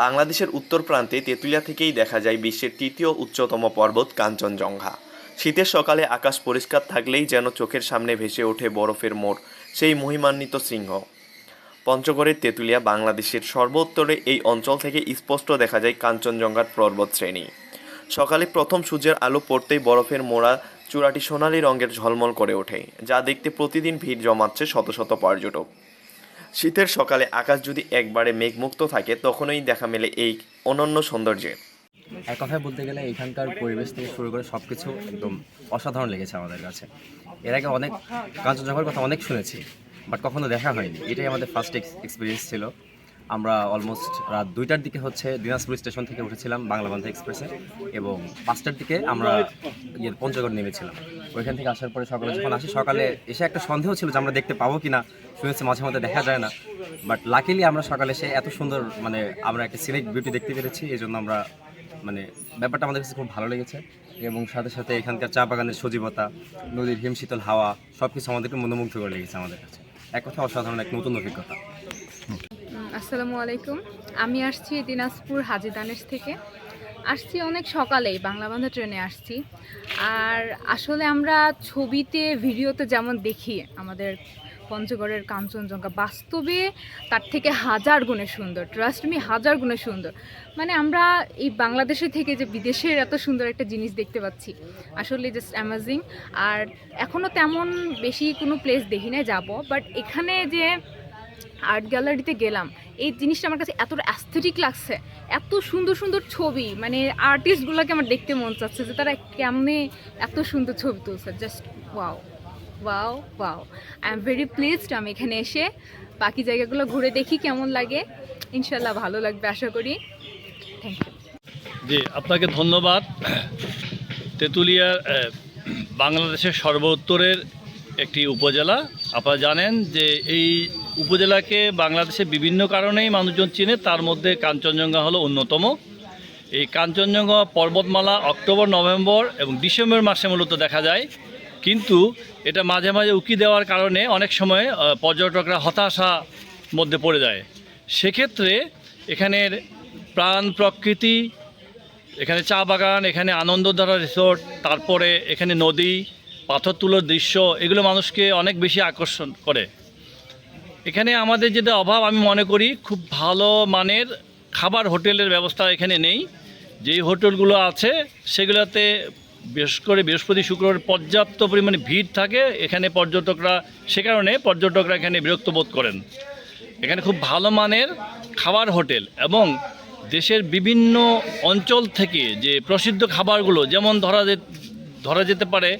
বাংলাদেশের উত্তর প্রান্তে তেঁতুলিয়া থেকেই দেখা যায় বিশ্বের তৃতীয় উচ্চতম পর্বত কাঞ্চনজঙ্ঘা। শীতের সকালে আকাশ পরিষ্কার থাকলেই যেন চোখের সামনে ভেসে ওঠে বরফের মোড়, সেই মহিমান্বিত সিংহ পঞ্চগড়ের তেঁতুলিয়া বাংলাদেশের সর্বোত্তরে এই অঞ্চল থেকে স্পষ্ট দেখা যায় কাঞ্চনজঙ্ঘার পর্বত শ্রেণি। সকালে প্রথম সূর্যের আলো পড়তেই বরফের মোড়া চূড়াটি সোনালী রঙের ঝলমল করে ওঠে, যা দেখতে প্রতিদিন ভিড় জমাচ্ছে শত শত পর্যটক। শীতের সকালে আকাশ যদি একবারে মেঘমুক্ত থাকে, তখনই দেখা মেলে এই অনন্য সৌন্দর্যের এক কথায় বলতে গেলে এখানকার পরিবেশ থেকে শুরু করে সব কিছু একদম অসাধারণ লেগেছে আমাদের কাছে। এর আগে অনেক কাঞ্চনজঙ্ঘার কথা অনেক শুনেছি, বাট কখনো দেখা হয়নি। এটাই আমাদের ফার্স্ট এক্সপিরিয়েন্স ছিল। আমরা অলমোস্ট রাত দুইটার দিকে হচ্ছে দিনাজপুর স্টেশন থেকে উঠেছিলাম বাংলা বান্ধা এক্সপ্রেসে এবং পাঁচটার দিকে আমরা ইয়ে পঞ্চগড় নেমেছিলাম। ওইখান থেকে আসার পরে সকালে যখন আসি, সকালে এসে একটা সন্দেহ ছিল যে আমরা দেখতে পাবো কিনা। শুনেছি মাঝে মধ্যে দেখা যায় না। বাট লাকিলি আমরা সকালে এসে এত সুন্দর মানে আমরা একটা সিলেক্ট বিউটি দেখতে পেরেছি এই জন্য আমরা মানে ব্যাপারটা আমাদের কাছে খুব ভালো লেগেছে। এবং সাথে সাথে এখানকার চা বাগানের সজীবতা, নদীর হিমশীতল হাওয়া সব কিছু আমাদেরকে মনোমুগ্ধ করে লেগেছে আমাদের কাছে। এক কথা অসাধারণ এক নতুন অভিজ্ঞতা। আসসালামু আলাইকুম। আমি আসছি দিনাজপুর হাজি দানেশ থেকে। আসছি অনেক সকালেই, বাংলা বান্ধা ট্রেনে আসছি। আর আসলে আমরা ছবিতে, ভিডিওতে যেমন দেখি আমাদের পঞ্চগড়ের কাঞ্চনজঙ্ঘা, বাস্তবে তার থেকে হাজার গুণে সুন্দর ট্রাস্ট মি হাজার গুণে সুন্দর। মানে আমরা এই বাংলাদেশে থেকে যে বিদেশের এত সুন্দর একটা জিনিস দেখতে পাচ্ছি, আসলে জাস্ট অ্যামাজিং আর এখনও তেমন বেশি কোনো প্লেস দেখি না যাব। বাট এখানে যে আর্ট গ্যালারিতে গেলাম এই জিনিসটা আমার কাছে এতটা অ্যাস্থেটিক লাগছে। এত সুন্দর সুন্দর ছবি মানে আর্টিস্টগুলোকে আমার দেখতে মন চাচ্ছে যে তারা কেমনে এত সুন্দর ছবি তুলছে। Just wow wow wow I am very pleased আমি এখানে এসে বাকি জায়গাগুলো ঘুরে দেখি কেমন লাগে। ইনশাল্লাহ ভালো লাগবে আশা করি। থ্যাংক ইউ জি, আপনাকে ধন্যবাদ। তেঁতুলিয়ার বাংলাদেশের সর্বোত্তরের একটি উপজেলা। আপনারা জানেন যে এই উপজেলাকে বাংলাদেশে বিভিন্ন কারণেই মানুষজন চেনে, তার মধ্যে কাঞ্চনজঙ্ঘা হলো অন্যতম। এই কাঞ্চনজঙ্ঘা পর্বতমালা অক্টোবর, নভেম্বর এবং ডিসেম্বর মাসে মূলত দেখা যায়। কিন্তু এটা মাঝে মাঝে উকি দেওয়ার কারণে অনেক সময় পর্যটকরা হতাশা মধ্যে পড়ে যায়। সেক্ষেত্রে এখানের প্রাণ প্রকৃতি, এখানে চা বাগান, এখানে আনন্দধারা রিসোর্ট, তারপরে এখানে নদী পাথর তুলোর দৃশ্য, এগুলো মানুষকে অনেক বেশি আকর্ষণ করে। এখানে আমাদের যেটা অভাব, আমি মনে করি খুব ভালো মানের খাবার হোটেলের ব্যবস্থা এখানে নেই। যেই হোটেলগুলো আছে, সেগুলোতে বিশেষ করে বৃহস্পতি, শুক্রবার পর্যাপ্ত পরিমাণে ভিড় থাকে। এখানে পর্যটকরা, সে কারণে পর্যটকরা এখানে বিরক্ত বোধ করেন। এখানে খুব ভালো মানের খাবার হোটেল এবং দেশের বিভিন্ন অঞ্চল থেকে যে প্রসিদ্ধ খাবারগুলো, যেমন ধরা ধরা যেতে পারে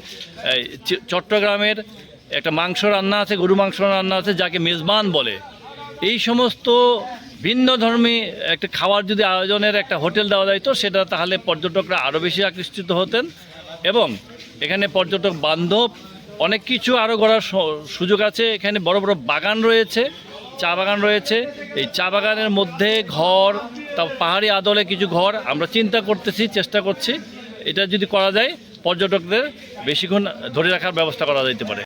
চট্টগ্রামের একটা মাংস রান্না আছে, গরু মাংস রান্না আছে, যাকে মেজবান বলে। এই সমস্ত ভিন্ন ধর্মী একটা খাওয়ার যদি আয়োজনের একটা হোটেল দেওয়া যায় তো সেটা তাহলে পর্যটকরা আরও বেশি আকৃষ্ট হতেন। এবং এখানে পর্যটক বান্ধব, অনেক কিছু আরও করার সুযোগ আছে। এখানে বড় বড় বাগান রয়েছে, চা বাগান রয়েছে। এই চা বাগানের মধ্যে ঘর তা পাহাড়ি আদলে কিছু ঘর, আমরা চিন্তা করতেছি, চেষ্টা করছি। এটা যদি করা যায়, পর্যটকদের বেশিক্ষণ ধরে রাখার ব্যবস্থা করা যেতে পারে।